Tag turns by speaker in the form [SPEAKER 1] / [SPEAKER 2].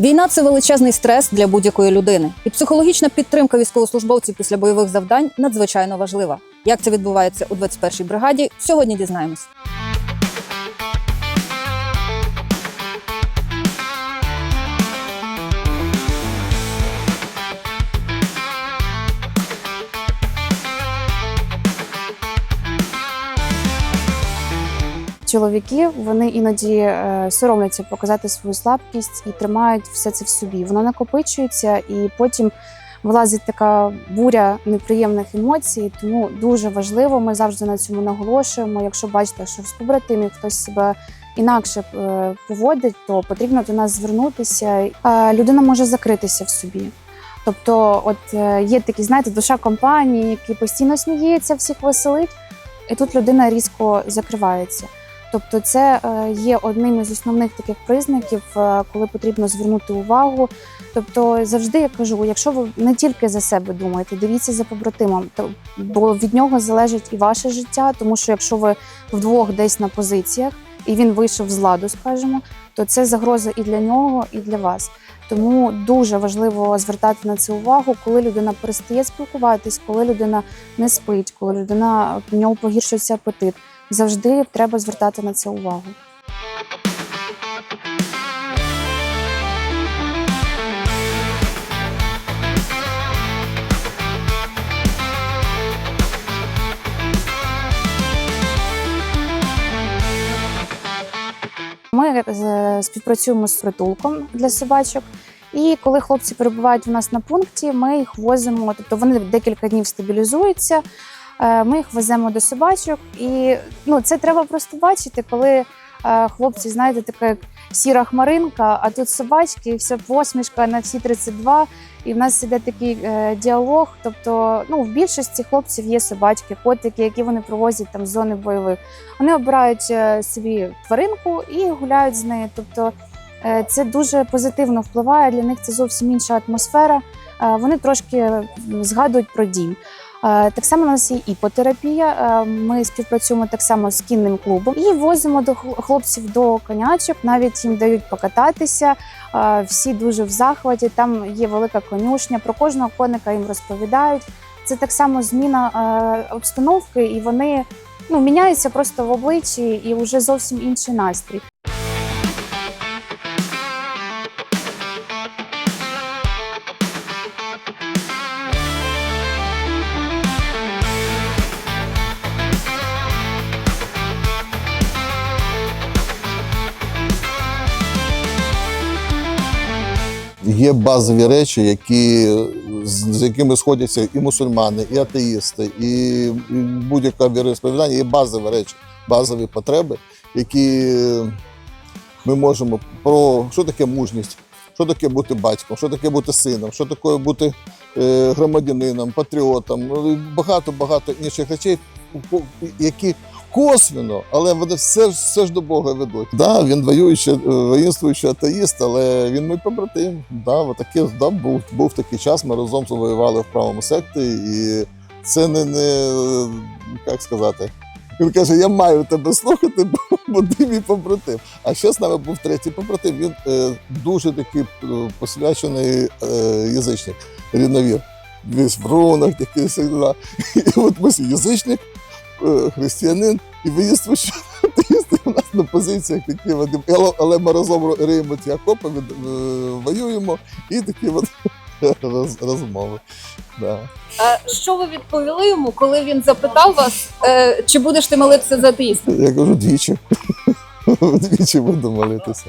[SPEAKER 1] Війна це величезний стрес для будь-якої людини, і психологічна підтримка військовослужбовців після бойових завдань надзвичайно важлива. Як це відбувається у 21-й бригаді? Сьогодні дізнаємось.
[SPEAKER 2] Чоловіки вони іноді е, соромляться показати свою слабкість і тримають все це в собі. Воно накопичується, і потім вилазить така буря неприємних емоцій. Тому дуже важливо. Ми завжди на цьому наголошуємо. Якщо бачите, що з побратимів хтось себе інакше е, поводить, то потрібно до нас звернутися. Людина може закритися в собі. Тобто, от е, є такі, знаєте, душа компанії, які постійно сміється, всіх веселить, і тут людина різко закривається. Тобто, це е, є одним із основних таких признаків, е, коли потрібно звернути увагу. Тобто, завжди я кажу, якщо ви не тільки за себе думаєте, дивіться за побратимом, то бо від нього залежить і ваше життя, тому що якщо ви вдвох десь на позиціях і він вийшов з ладу, скажімо, то це загроза і для нього, і для вас. Тому дуже важливо звертати на це увагу, коли людина перестає спілкуватись, коли людина не спить, коли людина в нього погіршується апетит. Завжди треба звертати на це увагу. Ми е, співпрацюємо з притулком для собачок. І коли хлопці перебувають у нас на пункті, ми їх возимо, тобто вони декілька днів стабілізуються. Е, Ми їх веземо до собачок, і ну це треба просто бачити, коли е, хлопці, знаєте, така як сіра хмаринка, а тут собачки, і вся посмішка на всі 32. І в нас іде такий е, діалог. Тобто, ну в більшості хлопців є собачки, котики, які вони провозять там з зони бойових. Вони обирають собі тваринку і гуляють з нею. Тобто це дуже позитивно впливає. Для них це зовсім інша атмосфера. Вони трошки згадують про дім. Е, Так само у нас є іпотерапія. Е, Ми співпрацюємо так само з кінним клубом і возимо до хл- хлопців до конячок. Навіть їм дають покататися. Е, Всі дуже в захваті. Там є велика конюшня. Про кожного коника їм розповідають. Це так само зміна обстановки, і вони ну, міняються просто в обличчі, і вже зовсім інший настрій.
[SPEAKER 3] Є базові речі, які, з, якими сходяться і мусульмани, і атеїсти, і, будь-яка віросповідання. Є базові речі, базові потреби, які ми можемо про що таке мужність, що таке бути батьком, що таке бути сином, що таке бути е, громадянином, патріотом, ну, багато-багато інших речей, які косвенно, але вони все, все ж до Бога ведуть. Да, він воюючий, е, воїнствуючий атеїст, але він мій побратим. Да, отаке, да, був, був такий час, ми разом воювали в правому секторі, і це не, не як сказати. Він каже: я маю тебе слухати, бо, ти мій побратим. А ще з нами був третій побратим. Він е, дуже такий е, посвячений е, язичник, рідновір. Весь в рунах, такий всегда. І от ми язичник, християнин, і виїзд що атеїсти у нас на позиціях такі. Але, ми разом риємо ті окопи, е, воюємо і такі от роз, розмови. Да.
[SPEAKER 1] А що ви відповіли йому, коли він запитав вас, е, чи будеш ти молитися за атеїста?
[SPEAKER 3] Я кажу двічі. Двічі буду молитися.